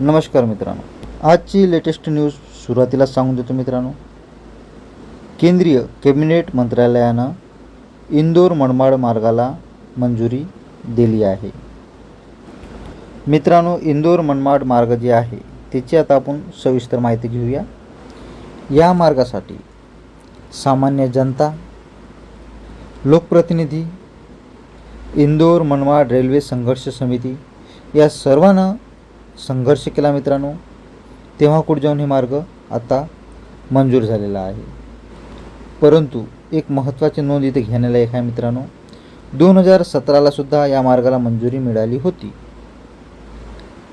नमस्कार मित्रांनो. आजची लेटेस्ट न्यूज सुरुवातीला सांगून देतो मित्रांनो. केंद्रीय कॅबिनेट मंत्रालयानं इंदोर मनमाड मार्गाला मंजुरी दिली आहे. मित्रांनो इंदोर मनमाड मार्ग जे आहे त्याची आता आपण सविस्तर माहिती घेऊया. या मार्गासाठी सामान्य जनता लोकप्रतिनिधी इंदोर मनमाड रेल्वे संघर्ष समिती या सर्वांना संघर्ष केला मित्रांनो. तेव्हा कुठे जाऊन हे मार्ग आता मंजूर झालेला आहे. परंतु एक महत्त्वाची नोंद इथे घेण्यालायक आहे मित्रांनो. दोन हजार सतराला सुद्धा या मार्गाला मंजुरी मिळाली होती.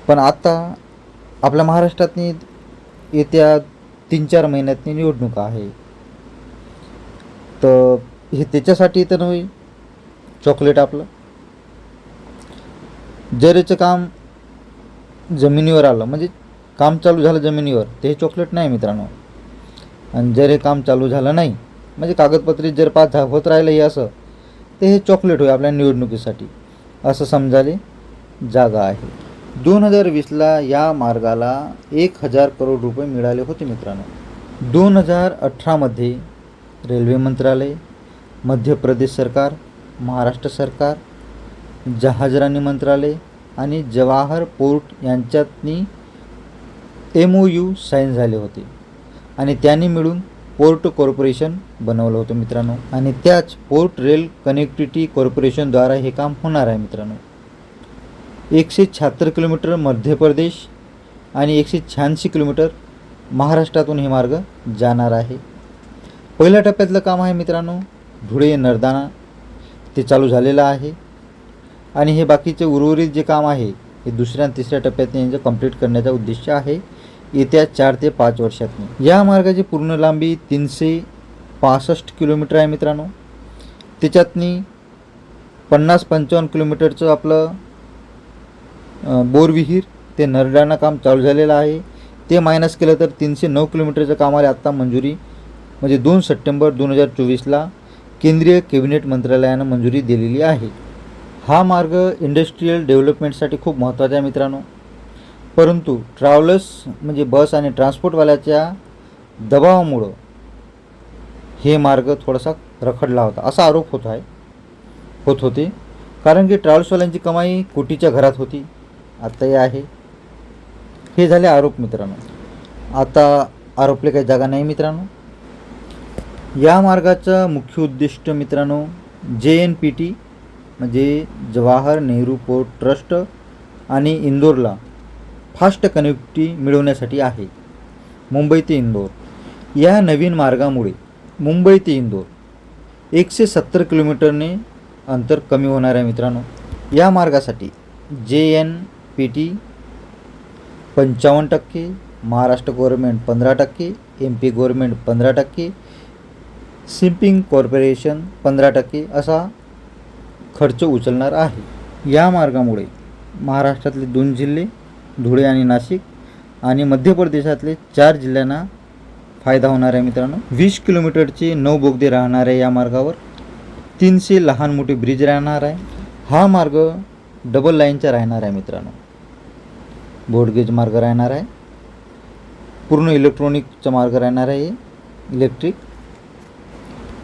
पण आता आपल्या महाराष्ट्रातनी येत्या तीन चार महिन्यातनी निवडणुका आहे. तर हे त्याच्यासाठी तर नव्हे. चॉकलेट आपलं. जरेचं काम जमिनीवर आलं. म्हणजे काम चालू झालं जमिनीवर. ते हे चॉकलेट नाही मित्रांनो. आणि जर हे काम चालू झालं नाही म्हणजे कागदपत्रे जर पास झा होत राहिलं हे असं ते हे चॉकलेट होय आपल्या निवडणुकीसाठी. असं समजाले जागा आहे. दोन हजार वीसला या मार्गाला एक हजार करोड रुपये मिळाले होते मित्रांनो. दोन हजार अठरामध्ये रेल्वे मंत्रालय मध्य प्रदेश सरकार महाराष्ट्र सरकार जहाजराणी मंत्रालय आणि जवाहर पोर्ट यांच्यातनी एम ओ यू साईन झाले होते. आणि त्यांनी मिळून पोर्ट कॉर्पोरेशन बनवलं होतं मित्रांनो. आणि त्याच पोर्ट रेल कनेक्टिव्हिटी कॉर्पोरेशनद्वारा हे काम होणार आहे मित्रांनो. एकशे शहात्तर किलोमीटर मध्य प्रदेश आणि एकशे शहाऐंशी किलोमीटर महाराष्ट्रातून हे मार्ग जाणार आहे. पहिल्या टप्प्यातलं काम आहे मित्रांनो धुळे नरदाणा ते चालू झालेलं आहे. आणि हे बाकीचे उर्वरित जे काम आहे हे दुसऱ्या आणि तिसऱ्या टप्प्यात यांचं कंप्लीट करण्याचा उद्देश आहे येत्या चार ते पाच वर्षात या मार्गाची पूर्ण लांबी तीनशे पासष्ट किलोमीटर आहे मित्रांनो. त्याच्यातनी पन्नास पंचावन्न किलोमीटरचं आपलं बोरविहीर ते नरडाणा काम चालू झालेलं आहे. ते मायनस केलं तर तीनशे नऊ किलोमीटरचं कामाला आत्ता मंजुरी म्हणजे दोन सप्टेंबर दोन हजार चोवीसला केंद्रीय कॅबिनेट मंत्रालयानं मंजुरी दिलेली आहे. हा मार्ग इंडस्ट्रीयल डेव्हलपमेंटसाठी खूप महत्त्वाचा आहे मित्रांनो. परंतु ट्रॅव्हलर्स म्हणजे बस आणि ट्रान्सपोर्टवाल्याच्या दबावामुळं हे मार्ग थोडासा रखडला होता. असा आरोप होत आहे होत होते. कारण की ट्रॅव्हल्सवाल्यांची कमाई कोटीच्या घरात होती. आत्ताही हे आहे. हे झाले आरोप मित्रांनो. आता आरोपले काही जागा नाही मित्रांनो. या मार्गाचं मुख्य उद्दिष्ट मित्रांनो जे एन पी टी म्हणजे जवाहर नेहरू पोर्ट ट्रस्ट आणि इंदोरला फास्ट कनेक्टिव्हिटी मिळवण्यासाठी आहे. मुंबई ते इंदोर. या नवीन मार्गामुळे मुंबई ते इंदोर एकशे सत्तर किलोमीटरने अंतर कमी होणार आहे मित्रांनो. या मार्गासाठी जे एन पी टी पंचावन्न टक्के महाराष्ट्र गव्हर्मेंट पंधरा टक्के एम पी गव्हर्मेंट पंधरा टक्के सिम्पिंग कॉर्पोरेशन पंधरा टक्के असा खर्च उचलणार आहे. या मार्गामुळे महाराष्ट्रातले दोन जिल्हे धुळे आणि नाशिक आणि मध्य प्रदेशातले चार जिल्ह्यांना फायदा होणार आहे मित्रांनो. वीस किलोमीटरचे नऊ बोगदे राहणार आहे या मार्गावर. तीनशे लहान मोठे ब्रिज राहणार आहे. हा मार्ग डबल लाईनचा राहणार आहे मित्रांनो. बोर्डगेज मार्ग राहणार आहे. पूर्ण इलेक्ट्रॉनिकचा मार्ग राहणार आहे. इलेक्ट्रिक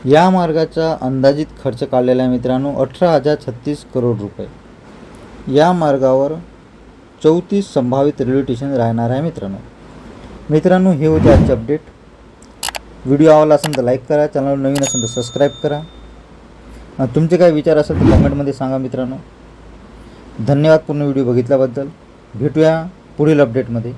या मार्गाचा अंदाजित खर्च काढलेला आहे मित्रांनो अठरा हजार छत्तीस करोड रुपये. या मार्गावर चौतीस संभावित रेल्वे स्टेशन राहणार आहे मित्रांनो. मित्रांनो हे होते आजचे अपडेट. व्हिडिओ आवडला असेल तर लाईक करा चॅनल नवीन असेल तर सबस्क्राईब करा. तुमचे काय विचार असेल तर कमेंटमध्ये सांगा मित्रांनो. धन्यवाद पूर्ण व्हिडिओ बघितल्याबद्दल. भेटूया पुढील अपडेटमध्ये.